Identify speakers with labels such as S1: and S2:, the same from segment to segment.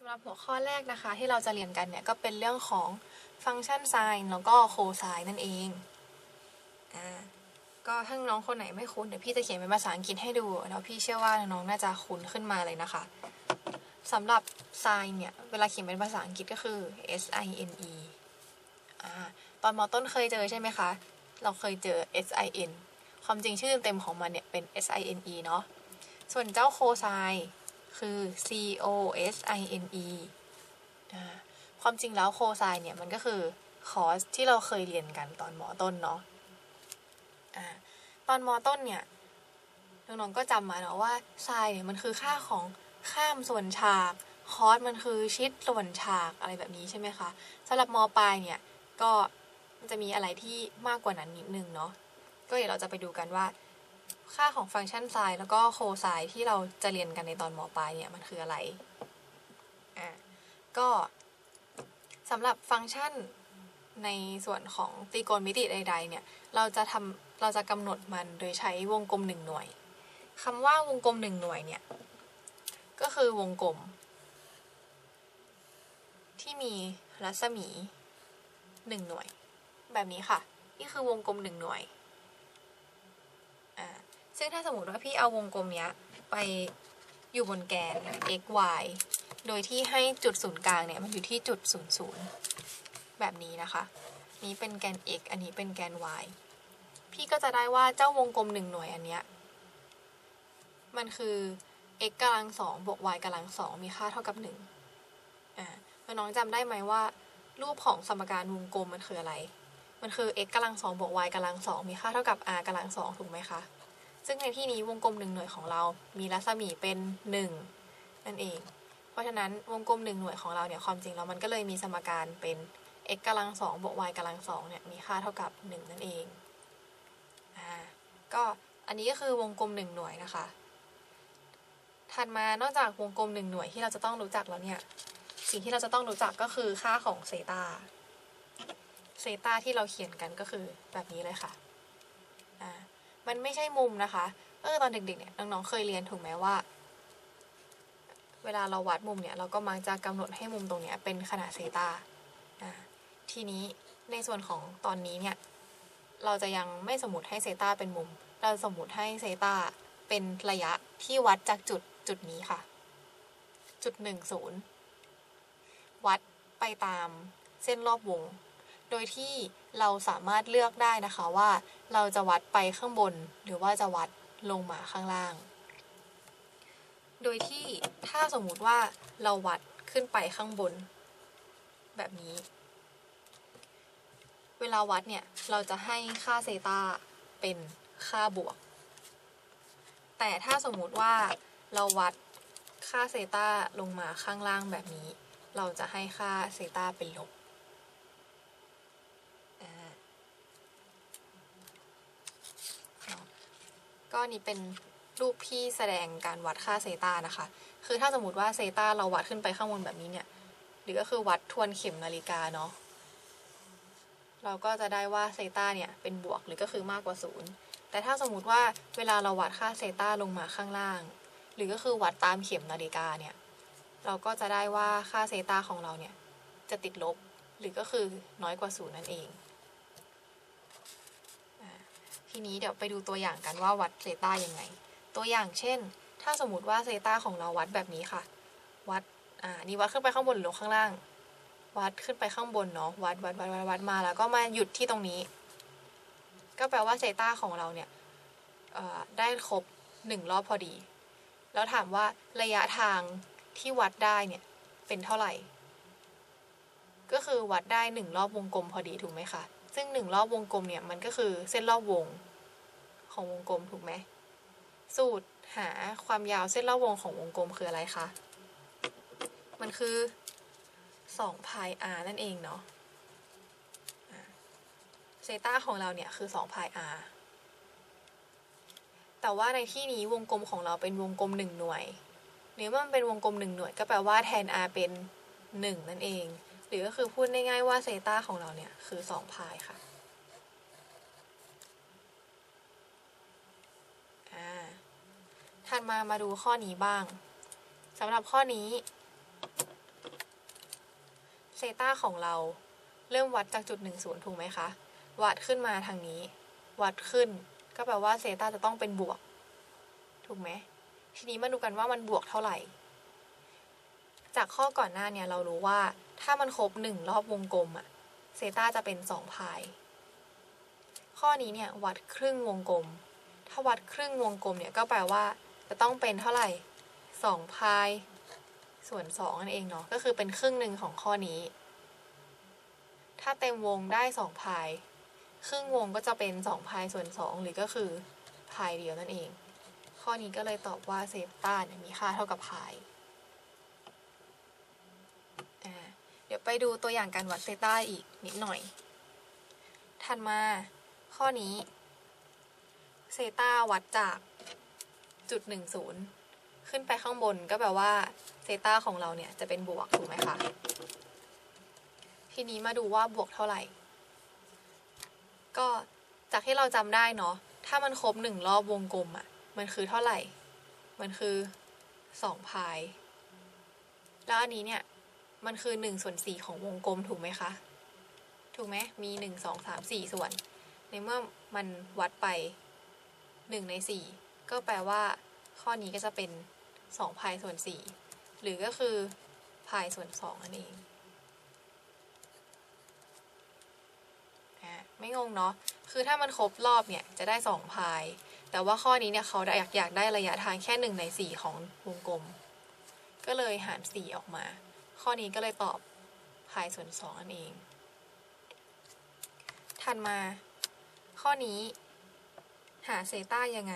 S1: สำหรับหัวข้อแรกนะคะที่เราจะเรียนกันเนี่ยก็เป็นเรื่องของฟังก์ชันไซน์แล้วก็โคไซน์นั่นเองอ่าก็ถ้าน้องคนไหนไม่คุ้นเดี๋ยวพี่จะเขียนเป็นภาษาอังกฤษให้ดูแล้วพี่เชื่อว่าน้องน่าจะคุ้นขึ้นมาเลยนะคะสำหรับไซน์เนี่ยเวลาเขียนเป็นภาษาอังกฤษก็คือ S I N E อ่าตอนมอต้นเคยเจอใช่ไหมคะ เราเคยเจอ S I N ความจริงชื่อเต็มของมันเนี่ยเป็น S I N E เนาะส่วนเจ้าโคไซน์ คือ C O S I N E ความจริงแล้วโคไซเนี่ย มันก็คือคอสที่เราเคยเรียนกันตอนมอต้นเนาะอ่าตอนมอต้นเนี่ยน้องๆก็จำมาเนาะว่าไซเนี่ยมันคือค่าของข้ามส่วนฉากคอสมันคือชิดส่วนฉากอะไรแบบนี้ใช่ไหมคะสำหรับมปลายเนี่ยก็มันจะมีอะไรที่มากกว่านั้นนิดนึงเนาะก็เดี๋ยวเราจะไปดูกันว่า ค่าของฟังก์ชันไซน์แล้วก็โคไซน์ที่เราจะเรียนกันในตอนมปลายเนี่ยมันคืออะไรอ่าก็สำหรับฟังก์ชันในส่วนของตรีโกณมิติใดๆเนี่ยเราจะทำเราจะกำหนดมันโดยใช้วงกลมหนึ่งหน่วยคำว่าวงกลมหนึ่งหน่วยเนี่ยก็คือวงกลม ที่มีรัศมีหนึ่งหน่วย แบบนี้ค่ะ นี่คือวงกลมหนึ่งหน่วย ซึ่งถ้าสมมติว่าพี่เอาวงกลมเนี้ยไปอยู่บนแกน x y โดยที่ให้จุดศูนย์กลางเนี่ยมันอยู่ที่จุดศูนย์ศูนย์แบบนี้นะคะ นี้เป็นแกน x อันนี้เป็นแกน y พี่ก็จะได้ว่าเจ้าวงกลมหนึ่งหน่วยอันเนี้ยมันคือ x กำลังสองบวก y กำลังสองมีค่าเท่ากับหนึ่งอ่าน้องจำได้ไหมว่า รูปของสมการวงกลมมันคืออะไร มันคือ x กำลังสองบวก y กำลังสองมีค่าเท่ากับ r กำลังสองถูกไหมคะ ซึ่งในที่นี้วงกลมหนึ่งหน่วยของเรามีรัศมีเป็นหนึ่งนั่นเอง เพราะฉะนั้นวงกลมหนึ่งหน่วยของเราเนี่ยความจริงแล้วมันก็เลยมีสมการเป็น x กำลังสองบวก y กำลังสองเนี่ยมีค่าเท่ากับหนึ่งนั่นเองอ่าก็อันนี้ก็คือวงกลมหนึ่งหน่วยนะคะถัดมานอกจากวงกลมหนึ่งหน่วยที่เราจะต้องรู้จักแล้วเนี่ยสิ่งที่เราจะต้องรู้จักก็คือค่าของเซตาเซตาที่เราเขียนกันก็คือแบบนี้เลยค่ะอ่า มันไม่ใช่มุมนะคะ เออตอนเด็กๆเนี่ยน้องๆเคยเรียนถูกไหมว่า เวลาเราวัดมุมเนี่ยเราก็มักจะกำหนดให้มุมตรงเนี้ยเป็นขนาดเซตาทีนี้ในส่วนของตอนนี้เนี่ยเราจะยังไม่สมมติให้เซตาเป็นมุม เราสมมติให้เซตาเป็นระยะที่วัดจากจุดจุดนี้ค่ะ จุดหนึ่งศูนย์วัดไปตามเส้นรอบวง โดยที่ เราสามารถเลือกได้นะคะว่าเราจะวัดไปข้างบน หรือว่าจะวัดลงมาข้างล่าง โดยที่ถ้าสมมุติว่าเราวัดขึ้นไปข้างบน แบบนี้ เวลาวัดเนี่ย เราจะให้ค่าเซตาเป็นค่าบวก แต่ถ้าสมมุติว่าเราวัดค่าเซตาลงมาข้างล่างแบบนี้ เราจะให้ค่าเซตาเป็นลบ อ่าเนาะ ก็นี่เป็นรูปที่แสดงการวัดค่าเซตานะคะ คือถ้าสมมติว่าเซตาเราวัดขึ้นไปข้างบนแบบนี้เนี่ยหรือก็คือวัดทวนเข็มนาฬิกาเนาะ เราก็จะได้ว่าเซตาเนี่ยเป็นบวกหรือก็คือมากกว่าศูนย์แต่ถ้าสมมติว่าเวลาเราวัดค่าเซตาลงมาข้างล่าง หรือก็คือวัดตามเข็มนาฬิกาเนี่ย เราก็จะได้ว่าค่าเซตาของเราเนี่ยจะติดลบ หรือก็คือน้อยกว่าศูนย์นั่นเอง ทีนี้เดี๋ยวไปดูตัวอย่างกันว่าวัดเซต้ายังไง ตัวอย่างเช่น ถ้าสมมติว่าเซต้าของเราวัดแบบนี้ค่ะ วัด อ่า นี่วัดขึ้นไปข้างบนหรือลงข้างล่าง วัดขึ้นไปข้างบนเนาะ วัด วัด วัด วัด วัดมา แล้วก็มาหยุดที่ตรงนี้ ก็แปลว่าเซต้าของเราเนี่ยได้ครบหนึ่งรอบพอดี แล้วถามว่าระยะทางที่วัดได้เนี่ยเป็นเท่าไหร่ ก็คือวัดได้หนึ่งรอบวงกลมพอดีถูกไหมคะ ซึ่งหนึ่งรอบวงกลมเนี่ยมันก็คือเส้นรอบวงของวงกลมถูกไหมสูตรหาความยาวเส้นรอบวงของวงกลมคืออะไรคะ มันคือ2พาย r นั่นเองเนาะเซต้าของเราเนี่ยคือ2พาย r แต่ว่าในที่นี้วงกลมของเราเป็นวงกลมหนึ่งหน่วย หรือว่ามันเป็นวงกลมหนึ่งหน่วย ก็แปลว่าแทน r เป็นหนึ่งนั่นเอง หรือก็คือพูดง่ายๆว่าเซต้าของเราเนี่ยคือ2พายค่ะถัดมามาดูข้อนี้บ้างสำหรับข้อนี้เซต้าของเราเริ่มวัดจากจุดหนึ่งศูนย์ถูกไหมคะ วัดขึ้นมาทางนี้ วัดขึ้น ก็แปลว่าเซต้าจะต้องเป็นบวก ถูกไหม ทีนี้มาดูกันว่ามันบวกเท่าไหร่ จากข้อก่อนหน้าเนี่ยเรารู้ว่า ถ้ามันครบหนึ่งรอบวงกลมอะเซต้าจะเป็นสองพาย ข้อนี้เนี่ยวัดครึ่งวงกลม ถ้าวัดครึ่งวงกลมเนี่ยก็แปลว่า จะต้องเป็นเท่าไหร่สองพายส่วนสองนั่นเองเนาะ ก็คือเป็นครึ่งหนึ่งของข้อนี้ ถ้าเต็มวงได้สองพาย ครึ่งวงก็จะเป็นสองพายส่วนสองหรือก็คือพายเดียวนั่นเอง ข้อนี้ก็เลยตอบว่าเซต้าเนี่ยมีค่าเท่ากับพายอ่า เดี๋ยวไปดูตัวอย่างการวัดเซต้าอีกนิดหน่อย ถัดมาข้อนี้ เซต้าวัดจากจุดหนึ่งศูนย์ขึ้นไปข้างบนก็แปลว่าเซต้าของเราเนี่ยจะเป็นบวกถูกไหมคะ ทีนี้มาดูว่าบวกเท่าไหร่ ก็จากที่เราจำได้เนาะ ถ้ามันครบหนึ่งรอบวงกลมอะ่ะ มันคือเท่าไหร่ มันคือสองพาย แล้วอันนี้เนี่ย มันคือหนึ่งส่วนสี่ของวงกลมถูกไหมคะ ถูกไหมมีหนึ่งสองสามสี่ส่วน ในเมื่อมันวัดไปหนึ่งในสี่ก็แปลว่า ข้อนี้ก็จะเป็นสองพายส่วนสี่หรือก็คือพายส่วนสองนั่นเองอะไม่งงเนาะ คือถ้ามันครบรอบเนี่ยจะได้สองพาย แต่ว่าข้อนี้เนี่ยเขาอยากอยากได้ระยะทางแค่หนึ่งในสี่ของวงกลม ก็เลยหารสี่ออกมา ข้อนี้ก็เลยตอบพายส่วนสองนั่นเอง ถัดมา ข้อนี้หาเซต้ายังไง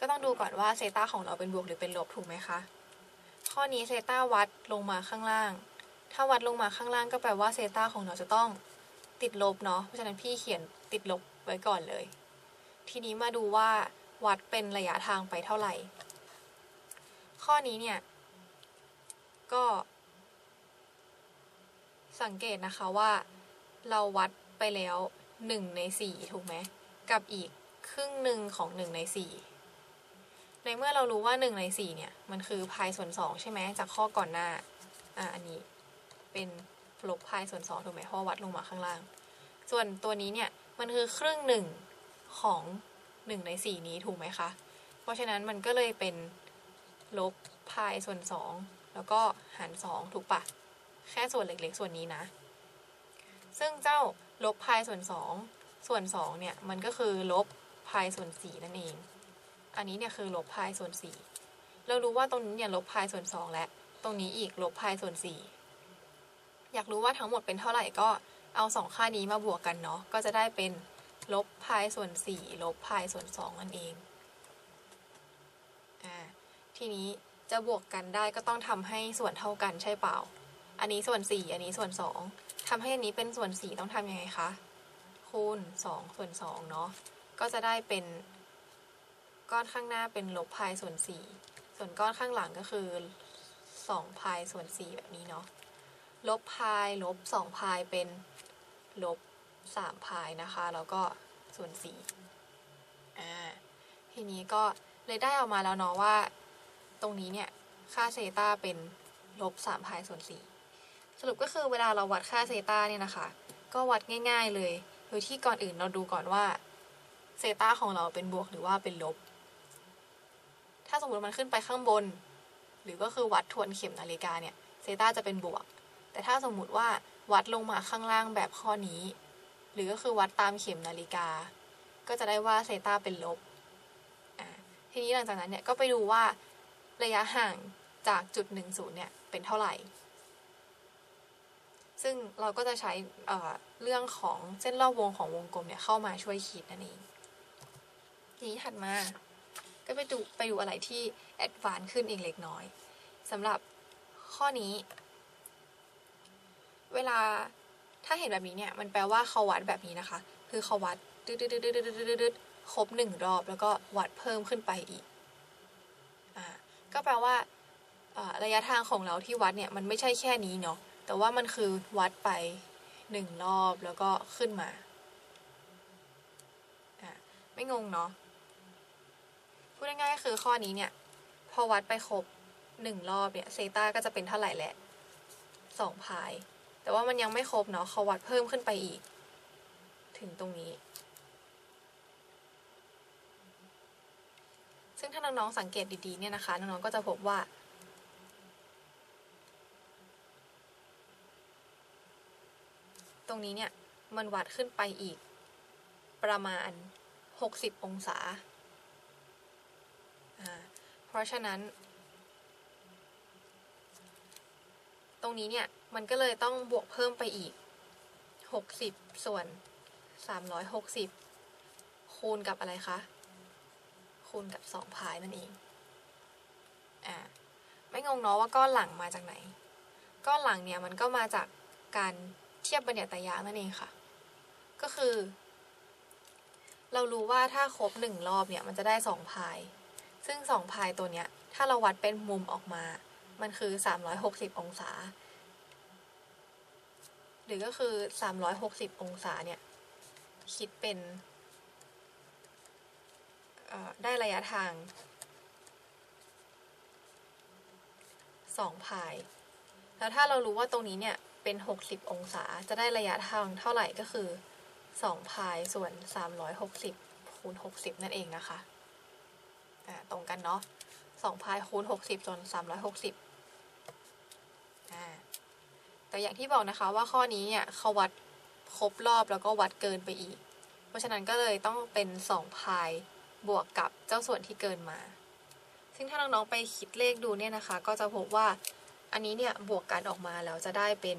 S1: ก็ต้องดูก่อนว่าเซต้าของเราเป็นบวกหรือเป็นลบถูกไหมคะ ข้อนี้เซต้าวัดลงมาข้างล่าง ถ้าวัดลงมาข้างล่างก็แปลว่าเซต้าของเราจะต้องติดลบเนาะ เพราะฉะนั้นพี่เขียนติดลบไว้ก่อนเลย ทีนี้มาดูว่าวัดเป็นระยะทางไปเท่าไหร่ ข้อนี้เนี่ย ก็ สังเกตนะคะว่าเราวัดไปแล้วหนึ่งในสี่ถูกไหม กับอีกครึ่งหนึ่งของหนึ่งในสี่ในเมื่อเรารู้ว่าหนึ่งในสี่เนี่ย มันคือพายส่วนสองใช่ไหมจากข้อก่อนหน้า อ่าอันนี้เป็นลบพายส่วนสองถูกไหมเพราะวัดลงมาข้างล่าง ส่วนตัวนี้เนี่ย มันคือครึ่งหนึ่งของหนึ่งในสี่นี้ถูกไหมคะ เพราะฉะนั้นมันก็เลยเป็นลบพายส่วนสองแล้วก็หารสองถูกปะ แค่ส่วนเล็กๆ ส่วนนี้นะ ซึ่งเจ้าลบพายส่วนสองส่วนสองเนี่ย มันก็คือลบพายส่วนสี่นั่นเอง อันนี้เนี่ยคือลบพายส่วนสี่เรารู้ว่าตรงนี้เนี่ยลบพายส่วนสองและ ตรงนี้อีกลบพายส่วนสี่อยากรู้ว่าทั้งหมดเป็นเท่าไหร่ก็เอาสองค่านี้มาบวกกันเนาะ ก็จะได้เป็นลบพายส่วนสี่ลบพายส่วนสองนั่นเอง อ่า ทีนี้จะบวกกันได้ก็ต้องทำให้ส่วนเท่ากันใช่เปล่า อันนี้ส่วน 4 อันนี้ส่วน 2ทำให้อันนี้เป็นส่วน 4 ต้องทำยังไงคะ คูณ 2 ส่วน2เนาะ ก็จะได้เป็น ก้อนข้างหน้าเป็นลบพายส่วน 4 ส่วนก้อนข้างหลังก็คือ2พายส่วน 4 แบบนี้เนาะ ลบพายลบ2พายเป็นลบ3พายนะคะ แล้วก็ส่วน4อ่า ทีนี้ก็เลยได้ออกมาแล้วเนาะว่า ตรงนี้เนี่ย ค่าเซตาเป็นลบ3พายส่วน4 สรุปก็คือเวลาเราวัดค่าเซตาเนี่ยนะคะ ก็วัดง่าย ๆเลย โดยที่ก่อนอื่นเราดูก่อนว่าเซตาของเราเป็นบวกหรือว่าเป็นลบ ถ้าสมมติมันขึ้นไปข้างบน หรือก็คือวัดทวนเข็มนาฬิกาเนี่ยเซตาจะเป็นบวก แต่ถ้าสมมุติว่าวัดลงมาข้างล่างแบบข้อนี้ หรือก็คือวัดตามเข็มนาฬิกา ก็จะได้ว่าเซตาเป็นลบ ทีนี้หลังจากนั้นเนี่ยก็ไปดูว่าระยะห่างจากจุดหนึ่งศูนย์เนี่ยเป็นเท่าไหร่ ซึ่งเราก็จะใช้เเรื่องของเส้นรอบวงของวงกลมเนี่ยเข้ามาช่วยคิดนั่นเองทีนี้ถัดมา ก็ไปดูไปดูอะไรที่แอดวานซ์ขึ้นอีกเล็กน้อยสำหรับข้อนี้ เวลาถ้าเห็นแบบนี้เนี่ย มันแปลว่าเขาวัดแบบนี้นะคะ คือเขาวัดดืดดดดดครบหนึ่งรอบแล้วก็วัดเพิ่มขึ้นไปอีกอ่าก็แปลว่าระยะทางของเราที่วัดเนี่ย มันไม่ใช่แค่นี้เนาะ แต่ว่ามันคือวัดไปหนึ่งรอบแล้วก็ขึ้นมาไม่งงเนาะพูดง่ายๆก็คือข้อนี้เนี่ย พอวัดไปครบหนึ่งรอบเนี่ยเซต้าก็จะเป็นเท่าไหร่แหละสองพาย แต่ว่ามันยังไม่ครบเนาะเขาวัดเพิ่มขึ้นไปอีก ถึงตรงนี้ ซึ่งถ้าน้องๆสังเกตดีๆเนี่ยนะคะน้องๆก็จะพบว่า รงนี้เนี่ยมันวัดขึ้นไปอีก ประมาณ 60 องศา เพราะฉะนั้น ตรงนี้เนี่ยมันก็เลยต้องบวกเพิ่มไปอีก 60 ส่วน 360 คูณกับอะไรคะ คูณกับ 2 พายนั่นเองอ่าไม่งงเนาะว่าก้อนหลังมาจากไหน ก้อนหลังเนี่ยมันก็มาจากการ เทียบบัญญัติยะนั่นเองค่ะ ก็คือ เรารู้ว่าถ้าครบหนึ่งรอบเนี่ยมันจะได้สองพาย ซึ่งสองพายตัวเนี้ย ถ้าเราวัดเป็นมุมออกมา มันคือ360อยหกสิบองศา หรือก็คือ360อยหกสิบองศาเนี่ย คิดเป็นได้ระยะทาง2พาย แล้วถ้าเรารู้ว่าตรงนี้เนี่ย เป็น 60 องศา จะได้ระยะทางเท่าไหร่ก็คือ 2 พายส่วน 360 คูณ 60 นั่นเองนะคะอ่าตรงกันเนาะ2พายคูณ 60 ส่วน 360อ่าแต่อย่างที่บอกนะคะว่าข้อนี้เนี่ยเขาวัดครบรอบแล้วก็วัดเกินไปอีก เพราะฉะนั้นก็เลยต้องเป็น 2 พายบวกกับเจ้าส่วนที่เกินมา ซึ่งถ้าน้องๆไปคิดเลขดูเนี่ยนะคะ ก็จะพบว่าอันนี้เนี่ยบวกกันออกมาแล้วจะได้เป็น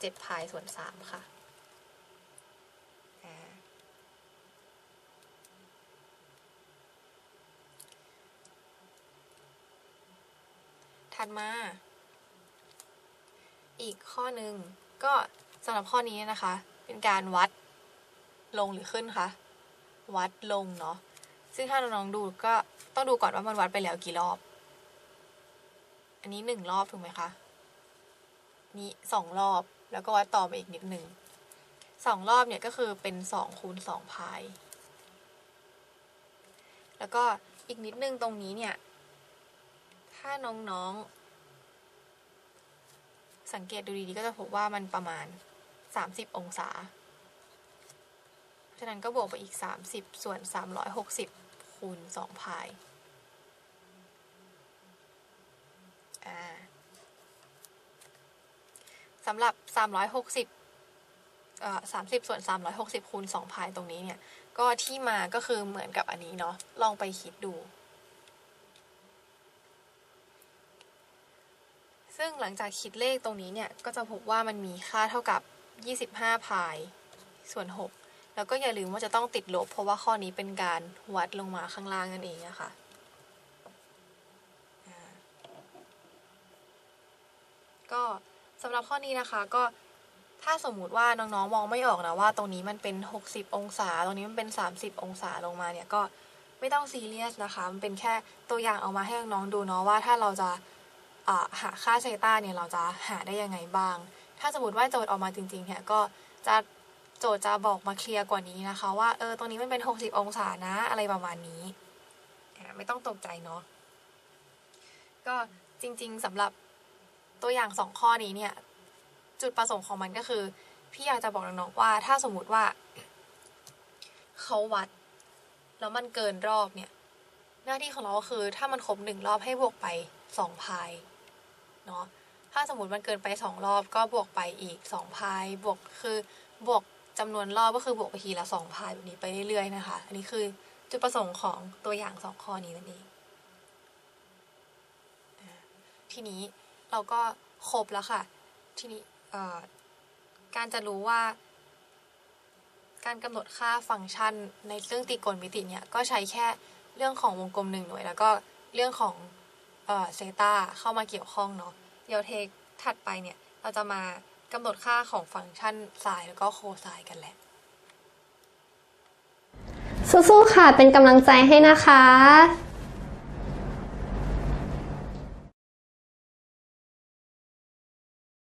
S1: 7พายส่วน3ค่ะถัดมา อีกข้อหนึ่งก็สำหรับข้อนี้นะคะ เป็นการวัดลงหรือขึ้นคะวัดลงเนาะซึ่งถ้าน้องๆดูก็ต้องดูก่อนว่ามันวัดไปแล้วกี่รอบ อันนี้หนึ่งรอบถูกไหมคะ นี้สองรอบ แล้วก็วัดต่อไปอีกนิดหนึ่งสองรอบเนี่ยก็คือเป็นสองคูณสองพาย แล้วก็อีกนิดนึงตรงนี้เนี่ย ถ้าน้องๆ สังเกตดูดีๆ ก็จะพบว่ามันประมาณ 30 องศา ฉะนั้นก็บวกไปอีก 30 ส่วน 360 คูณ2พาย อ่า สำหรับ 360เอ่อ30 ส่วน 360คูณ2พายตรงนี้เนี่ย ก็ที่มาก็คือเหมือนกับอันนี้เนาะ ลองไปคิดดู ซึ่งหลังจากคิดเลขตรงนี้เนี่ย ก็จะพบว่ามันมีค่าเท่ากับ 25พายส่วน 6 แล้วก็อย่าลืมว่าจะต้องติดลบ เพราะว่าข้อนี้เป็นการวัดลงมาข้างล่างนั่นเองนะคะอ่าก็ สำหรับข้อนี้นะคะก็ถ้าสมมุติว่าน้องๆมองไม่ออกนะว่าตรงนี้มันเป็น 60 องศา ตรงนี้มันเป็น 30 องศาลงมาเนี่ยก็ไม่ต้องซีเรียสนะคะ มันเป็นแค่ตัวอย่างเอามาให้น้องๆดูเนาะว่าถ้าเราจะาหาค่าเซต้าเนี่ยเราจะหาได้ยังไงบ้าง ถ้าสมมติว่าโจทย์ออกมาจริงๆเนี่ยก็จะโจทย์จะบอกมาเคลียร์กว่านี้นะคะว่าเออตรงนี้มันเป็น 60 องศานะอะไรประมาณนี้ ไม่ต้องตกใจเนาะ ก็จริงๆสำหรับ ตัวอย่างสองข้อนี้เนี่ย จุดประสงค์ของมันก็คือ พี่อยากจะบอกน้องๆว่า ถ้าสมมุติว่าเขาวัด แล้วมันเกินรอบเนี่ย หน้าที่ของเราก็คือ ถ้ามันครบหนึ่งรอบให้บวกไปสองพายเนาะถ้าสมมติมันเกินไปสองรอบก็บวกไปอีกสองพายบวกคือบวกจำนวนรอบก็คือบวกไปทีละสองพายแบบนี้ไปเรื่อยๆนะคะ อันนี้คือจุดประสงค์ของตัวอย่างสองข้อนี้นั่นเองทีนี้ เราก็ครบแล้วค่ะ ทีนี้การจะรู้ว่า การกำหนดค่าฟังก์ชันในเรื่องตรีโกณมิติเนี่ย ก็ใช้แค่เรื่องของวงกลมหนึ่งหน่วย แล้วก็เรื่องของเอ่อเซตาเข้ามาเกี่ยวข้องเนาะเดี๋ยวเทคถัดไปเนี่ย เราจะมากำหนดค่าของฟังก์ชันไซน์แล้วก็โคไซน์กันแหละ
S2: สู้ๆค่ะ เป็นกำลังใจให้นะคะ